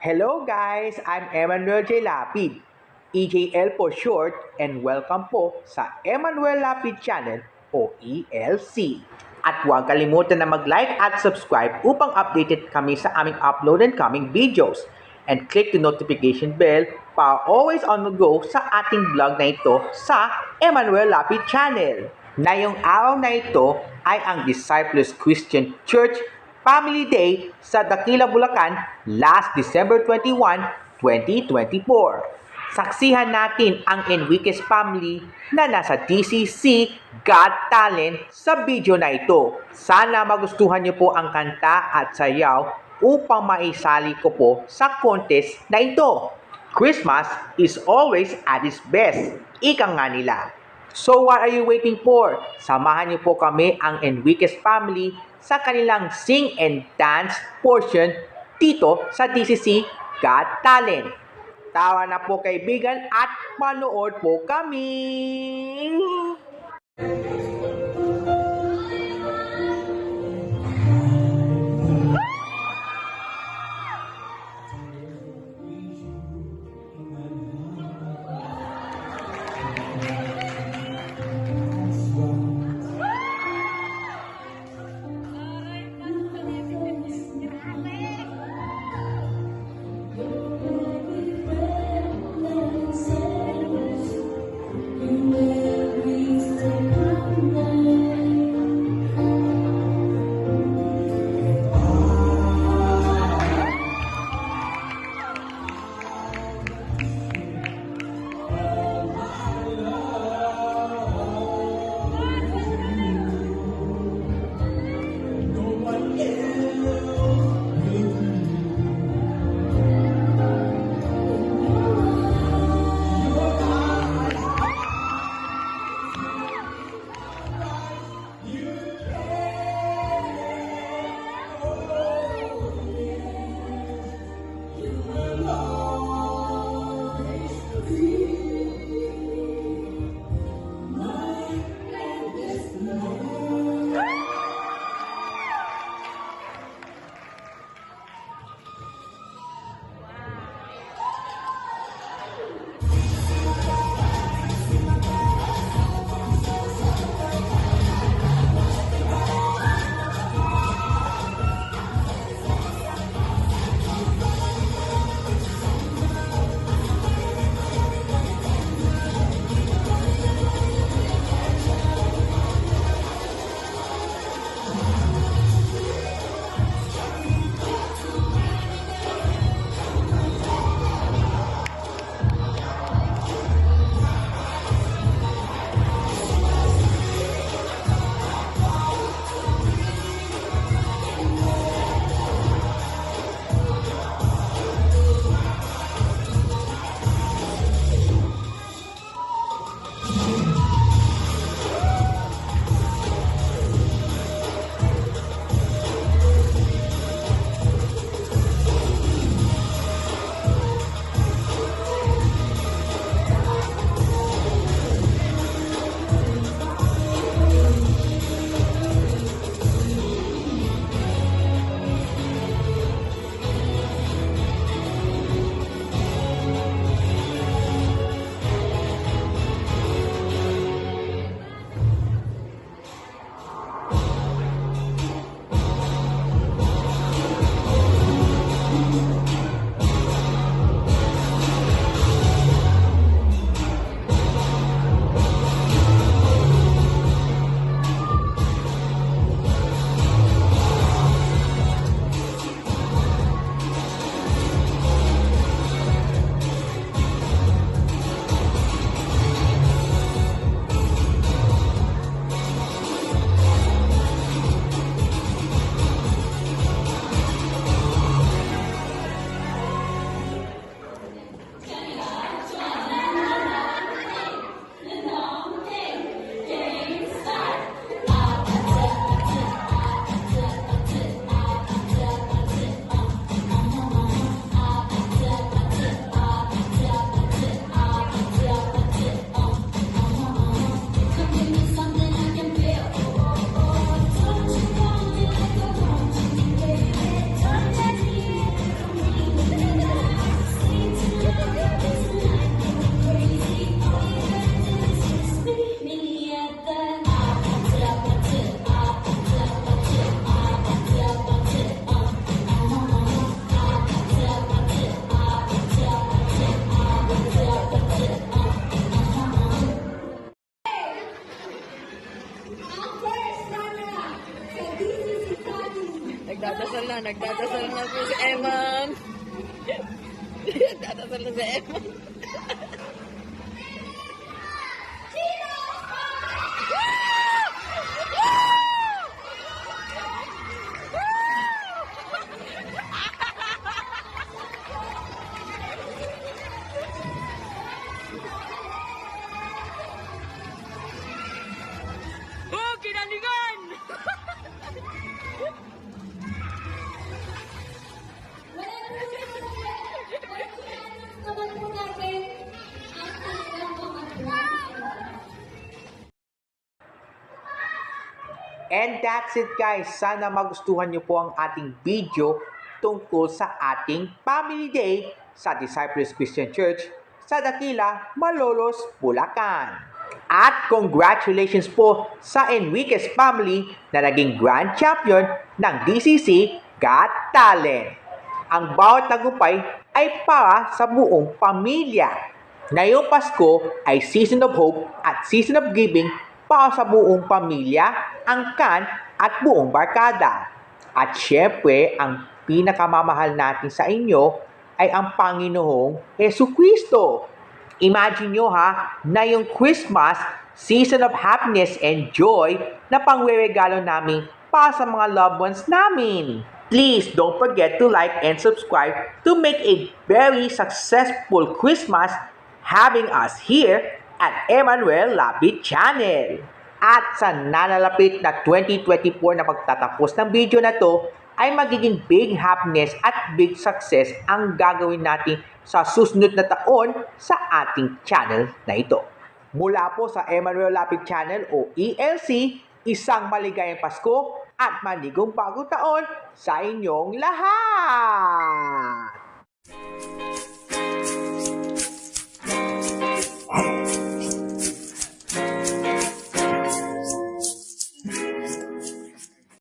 Hello guys, I'm Emmanuel J. Lapid, EJL for short, and welcome po sa Emmanuel Lapid Channel o ELC. At huwag kalimutan na mag-like at subscribe upang updated kami sa aming upload and coming videos. And click the notification bell para always on the go sa ating vlog na ito sa Emmanuel Lapid Channel. Ngayong araw na ito ay ang Disciples Christian Church Family Day sa Dakila, Bulacan last December 21, 2024. Saksihan natin ang Enriquez family na nasa DCC Got Talent sa video na ito. Sana magustuhan niyo po ang kanta at sayaw upang maisali ko po sa contest na ito. Christmas is always at its best. Ika nga nila. So what are you waiting for? Samahan niyo po kami ang Enriquez family sa kanilang sing and dance portion dito sa DCC Got Talent. Tawa na po kaibigan at manood po kami! Nagdadasal na po si Eman. nagdadasal na si Eman. Oh, And that's it guys. Sana magustuhan niyo po ang ating video tungkol sa ating Family Day sa Disciples Christian Church sa Dakila, Malolos, Bulacan. At congratulations po sa Enriquez family na naging grand champion ng DCC Got Talent. Ang bawat tagumpay ay para sa buong pamilya. Ngayong Pasko ay Season of Hope at Season of Giving para sa buong pamilya, angkan at buong barkada. At syempre, ang pinakamamahal natin sa inyo ay ang Panginoong Heso Kristo. Imagine nyo ha, na yung Christmas, season of happiness and joy na pangweregalo namin para sa mga loved ones namin. Please don't forget to like and subscribe to make a very successful Christmas having us here at Emmanuel Lapid Channel. At sa nalalapit na 2024 na pagtatapos ng video na to, ay magiging big happiness at big success ang gagawin natin sa susunod na taon sa ating channel na ito. Mula po sa Emmanuel Lapid Channel o ELC, isang maligayang Pasko at manigong bagong taon sa inyong lahat!